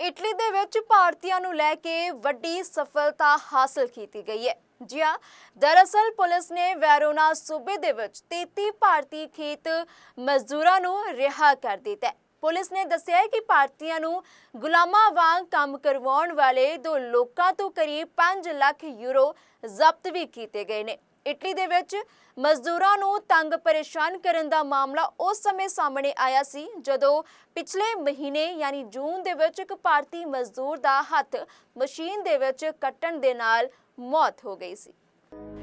Italy ਦੇ ਵਿੱਚ ਭਾਰਤੀਆਂ ਨੂੰ ਲੈ ਕੇ ਵੱਡੀ ਸਫਲਤਾ ਹਾਸਲ ਕੀਤੀ ਗਈ ਹੈ। ਜੀ ਹਾਂ ਦਰਅਸਲ ਪੁਲਿਸ ਨੇ ਵੈਰੋਨਾ ਸੂਬੇ ਦੇ ਵਿੱਚ 33 ਭਾਰਤੀ ਖੇਤ ਮਜ਼ਦੂਰਾਂ ਨੂੰ ਰਿਹਾ ਕਰ ਦਿੱਤਾ ਪੁਲਿਸ ਨੇ ਦੱਸਿਆ ਕਿ ਭਾਰਤੀਆਂ ਨੂੰ ਗੁਲਾਮਾਂ ਵਾਂਗ ਕੰਮ ਕਰਵਾਉਣ ਵਾਲੇ ਦੋ ਲੋਕਾਂ ਤੋਂ ਕਰੀਬ 5 ਲੱਖ ਯੂਰੋ ਜ਼ਬਤ ਵੀ ਕੀਤੇ ਗਏ ਨੇ। ਇਟਲੀ ਦੇ ਵਿੱਚ ਮਜ਼ਦੂਰਾਂ ਨੂੰ ਤੰਗ ਪਰੇਸ਼ਾਨ ਕਰਨ ਦਾ ਮਾਮਲਾ ਉਸ ਸਮੇਂ ਸਾਹਮਣੇ ਆਇਆ ਸੀ, ਜਦੋਂ ਪਿਛਲੇ ਮਹੀਨੇ ਯਾਨੀ ਜੂਨ ਦੇ ਵਿੱਚ ਇੱਕ ਭਾਰਤੀ ਮਜ਼ਦੂਰ ਦਾ ਹੱਥ ਮਸ਼ੀਨ ਦੇ ਵਿੱਚ ਕੱਟਣ ਦੇ ਨਾਲ ਮੌਤ ਹੋ ਗਈ ਸੀ।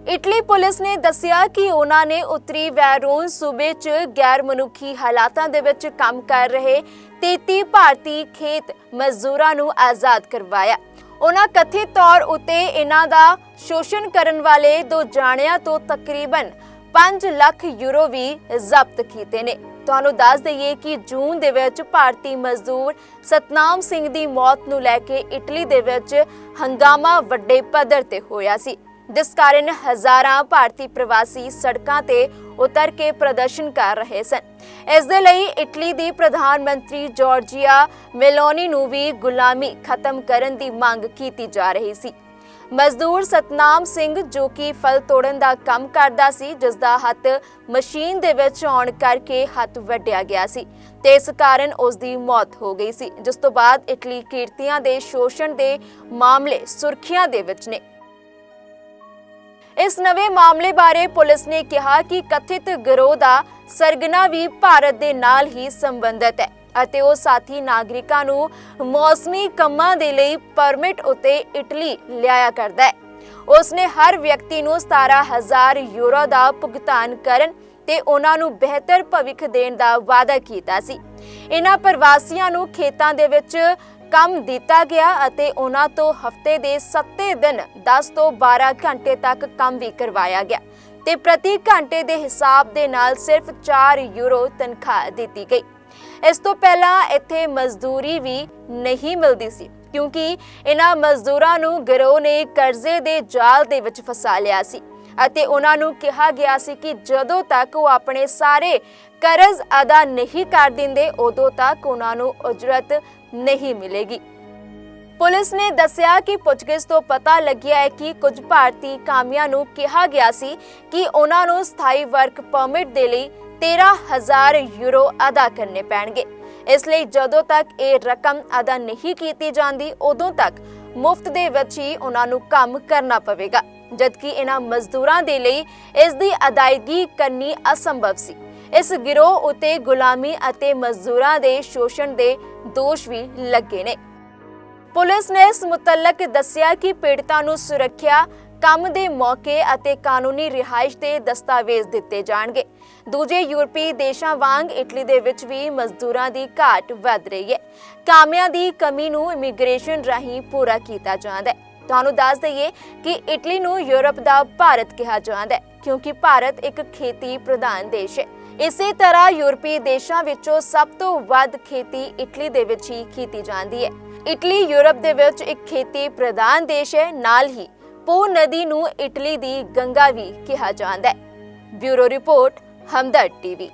ਇਟਲੀ ਪੁਲਿਸ ਨੇ ਦੱਸਿਆ ਕਿ ਉਹਨਾਂ ਨੇ ਉੱਤਰੀ ਵੈਰੋਨ ਸੂਬੇ 'ਚ ਗੈਰ ਮਨੁੱਖੀ ਹਾਲਾਤਾਂ ਦੇ ਵਿੱਚ ਕੰਮ ਕਰ ਰਹੇ 33 ਭਾਰਤੀ ਖੇਤ ਮਜ਼ਦੂਰਾਂ ਨੂੰ ਆਜ਼ਾਦ ਕਰਵਾਇਆ। ਉਹਨਾਂ ਕਥਿਤ ਤੌਰ ਉਤੇ ਇਹਨਾਂ ਦਾ ਸ਼ੋਸ਼ਣ ਕਰਨ ਵਾਲੇ ਦੋ ਜਾਣਿਆਂ ਤੋਂ ਤਕਰੀਬਨ 5 ਲੱਖ ਯੂਰੋ ਵੀ ਜ਼ਬਤ ਕੀਤੇ ਨੇ। ਤੁਹਾਨੂੰ ਦੱਸ ਦਈਏ ਕਿ ਜੂਨ ਦੇ ਵਿੱਚ ਭਾਰਤੀ ਮਜ਼ਦੂਰ ਸਤਨਾਮ ਸਿੰਘ ਦੀ ਮੌਤ ਨੂੰ ਲੈ ਕੇ ਇਟਲੀ ਦੇ ਵਿੱਚ ਹੰਗਾਮਾ ਵੱਡੇ ਪੱਧਰ ਤੇ ਹੋਇਆ ਸੀ। ਜਿਸ ਕਾਰਨ ਹਜ਼ਾਰਾਂ ਭਾਰਤੀ ਪ੍ਰਵਾਸੀ ਸੜਕਾਂ ਤੇ ਉਤਰ ਕੇ ਪ੍ਰਦਰਸ਼ਨ ਕਰ ਰਹੇ ਸਨ। ਇਸ ਦੇ ਲਈ ਇਟਲੀ ਦੀ ਪ੍ਰਧਾਨ ਮੰਤਰੀ ਜਾਰਜੀਆ ਮੈਲੋਨੀ ਨੂੰ ਵੀ ਗੁਲਾਮੀ ਖਤਮ ਕਰਨ ਦੀ ਮੰਗ ਕੀਤੀ ਜਾ ਰਹੀ ਸੀ। ਮਜ਼ਦੂਰ ਸਤਨਾਮ ਸਿੰਘ ਜੋ ਕਿ ਫਲ ਤੋੜਨ ਦਾ ਕੰਮ ਕਰਦਾ ਸੀ, ਜਿਸ ਦਾ ਹੱਥ ਮਸ਼ੀਨ ਦੇ ਵਿੱਚ ਆਉਣ ਕਰਕੇ ਹੱਥ ਵੱਢਿਆ ਗਿਆ ਸੀ ਤੇ ਇਸ ਕਾਰਨ ਉਸ ਦੀ ਮੌਤ ਹੋ ਗਈ ਸੀ, ਜਿਸ ਤੋਂ ਬਾਅਦ ਇਟਲੀ ਕੀਰਤੀਆਂ ਦੇ ਸ਼ੋਸ਼ਣ ਦੇ ਮਾਮਲੇ ਸੁਰਖੀਆਂ ਦੇ ਵਿੱਚ ਨੇ। ਇਸ ਨਵੇਂ ਮਾਮਲੇ ਬਾਰੇ ਪੁਲਿਸ ਨੇ ਕਿਹਾ ਕਿ ਕਥਿਤ ਗਿਰੋਹ ਦਾ ਸਰਗਨਾ ਵੀ ਭਾਰਤ ਦੇ ਨਾਲ ਹੀ ਸੰਬੰਧਿਤ ਹੈ ਅਤੇ ਉਹ ਸਾਥੀ ਨਾਗਰਿਕਾਂ ਨੂੰ ਮੌਸਮੀ ਕੰਮਾਂ ਦੇ ਲਈ ਪਰਮਿਟ ਉਤੇ ਇਟਲੀ ਲਿਆਇਆ ਕਰਦਾ ਹੈ। ਉਸਨੇ ਹਰ ਵਿਅਕਤੀ ਨੂੰ 17000 ਯੂਰੋ ਦਾ ਭੁਗਤਾਨ ਕਰਨ ਤੇ ਉਹਨਾਂ ਨੂੰ ਬਿਹਤਰ ਭਵਿੱਖ ਦੇਣ ਦਾ ਵਾਅਦਾ ਕੀਤਾ ਸੀ। ਇਹਨਾਂ ਪ੍ਰਵਾਸੀਆਂ ਨੂੰ ਖੇਤਾਂ ਦੇ ਵਿੱਚ ਕੰਮ ਦਿੱਤਾ ਗਿਆ ਅਤੇ ਉਹਨਾਂ ਤੋਂ ਹਫ਼ਤੇ ਦੇ 7 ਦਿਨ 10 ਤੋਂ 12 ਘੰਟੇ ਤੱਕ ਕੰਮ ਵੀ ਕਰਵਾਇਆ ਗਿਆ ਤੇ ਪ੍ਰਤੀ ਘੰਟੇ ਦੇ ਹਿਸਾਬ ਦੇ ਨਾਲ ਸਿਰਫ 4 ਯੂਰੋ ਤਨਖਾਹ ਦਿੱਤੀ ਗਈ। ਇਸ ਤੋਂ ਪਹਿਲਾਂ ਇੱਥੇ ਮਜ਼ਦੂਰੀ ਵੀ ਨਹੀਂ ਮਿਲਦੀ ਸੀ, ਕਿਉਂਕਿ ਇਹਨਾਂ ਮਜ਼ਦੂਰਾਂ ਨੂੰ ਗਿਰੋਹ ਨੇ ਕਰਜ਼ੇ ਦੇ ਜਾਲ ਦੇ ਵਿੱਚ ਫਸਾ ਲਿਆ ਸੀ। ਅਤੇ ਉਹਨਾਂ ਨੂੰ ਕਿਹਾ ਗਿਆ ਸੀ ਕਿ ਜਦੋਂ ਤੱਕ ਉਹ ਆਪਣੇ ਸਾਰੇ ਕਰਜ਼ ਅਦਾ ਨਹੀਂ ਕਰ ਦਿੰਦੇ, ਉਦੋਂ ਤੱਕ ਉਹਨਾਂ ਨੂੰ ਉਜਰਤ ਨਹੀਂ ਮਿਲੇਗੀ। ਪੁਲਿਸ ਨੇ ਦੱਸਿਆ ਕਿ ਪੁੱਛਗਿੱਛ ਤੋਂ ਪਤਾ ਲੱਗਿਆ ਹੈ ਕਿ ਕੁਝ ਭਾਰਤੀ ਕਾਮਿਆਂ ਨੂੰ ਕਿਹਾ ਗਿਆ ਸੀ ਕਿ ਉਹਨਾਂ ਨੂੰ ਸਥਾਈ ਵਰਕ ਪਰਮਿਟ ਦੇ ਲਈ 13000 ਯੂਰੋ ਅਦਾ ਕਰਨੇ ਪੈਣਗੇ। ਇਸ ਲਈ ਜਦੋਂ ਤੱਕ ਇਹ ਰਕਮ ਅਦਾ ਨਹੀਂ ਕੀਤੀ ਜਾਂਦੀ, ਉਦੋਂ ਤੱਕ ਮੁਫਤ ਦੇ ਵਿੱਚ ਹੀ ਉਹਨਾਂ ਨੂੰ ਕੰਮ ਕਰਨਾ ਪਵੇਗਾ। ਜਦਕਿ ਇਹਨਾਂ ਮਜ਼ਦੂਰਾਂ ਦੇ ਲਈ ਇਸ ਦੀ ਅਦਾਇਗੀ ਕਰਨੀ ਅਸੰਭਵ ਸੀ। ਇਸ ਗਿਰੋਹ ਉਤੇ ਗੁਲਾਮੀ ਅਤੇ ਮਜ਼ਦੂਰਾਂ ਦੇ ਸ਼ੋਸ਼ਣ ਦੇ ਦੋਸ਼ ਵੀ ਲੱਗੇ ਨੇ। ਪੁਲਿਸ ਨੇ ਇਸ ਮੁਤਲਕ ਦੱਸਿਆ ਕਿ ਪੀੜਤਾਂ ਨੂੰ ਸੁਰੱਖਿਆ, ਕੰਮ ਦੇ ਮੌਕੇ ਅਤੇ ਕਾਨੂੰਨੀ ਰਿਹਾਇਸ਼ ਦੇ ਦਸਤਾਵੇਜ਼ ਦਿੱਤੇ ਜਾਣਗੇ। ਦੂਜੇ ਯੂਰਪੀ ਦੇਸ਼ਾਂ ਵਾਂਗ ਇਟਲੀ ਦੇ ਵਿੱਚ ਵੀ ਮਜ਼ਦੂਰਾਂ ਦੀ ਘਾਟ ਵੱਧ ਰਹੀ ਹੈ। ਕਾਮਿਆਂ ਦੀ ਕਮੀ ਨੂੰ ਇਮੀਗ੍ਰੇਸ਼ਨ ਰਾਹੀਂ ਪੂਰਾ ਕੀਤਾ ਜਾਂਦਾ ਹੈ। ਤੁਹਾਨੂੰ ਦੱਸ ਦਈਏ ਕਿ ਇਟਲੀ ਨੂੰ ਯੂਰਪ ਦਾ ਭਾਰਤ ਕਿਹਾ ਜਾਂਦਾ ਹੈ, ਕਿਉਂਕਿ ਭਾਰਤ ਇੱਕ ਖੇਤੀ ਪ੍ਰਧਾਨ ਦੇਸ਼ ਹੈ। ਇਸੇ ਤਰ੍ਹਾਂ ਯੂਰਪੀ ਦੇਸ਼ਾਂ ਵਿੱਚੋਂ ਸਭ ਤੋਂ ਵੱਧ ਖੇਤੀ ਇਟਲੀ ਦੇ ਵਿੱਚ ਹੀ ਕੀਤੀ ਜਾਂਦੀ ਹੈ। ਇਟਲੀ ਯੂਰਪ ਦੇ ਵਿੱਚ ਇੱਕ ਖੇਤੀ ਪ੍ਰਧਾਨ ਦੇਸ਼ ਹੈ, ਨਾਲ ਹੀ ਪੋ ਨਦੀ ਨੂੰ ਇਟਲੀ ਦੀ ਗੰਗਾ ਵੀ ਕਿਹਾ ਜਾਂਦਾ ਹੈ। Bureau report, Hamdard TV.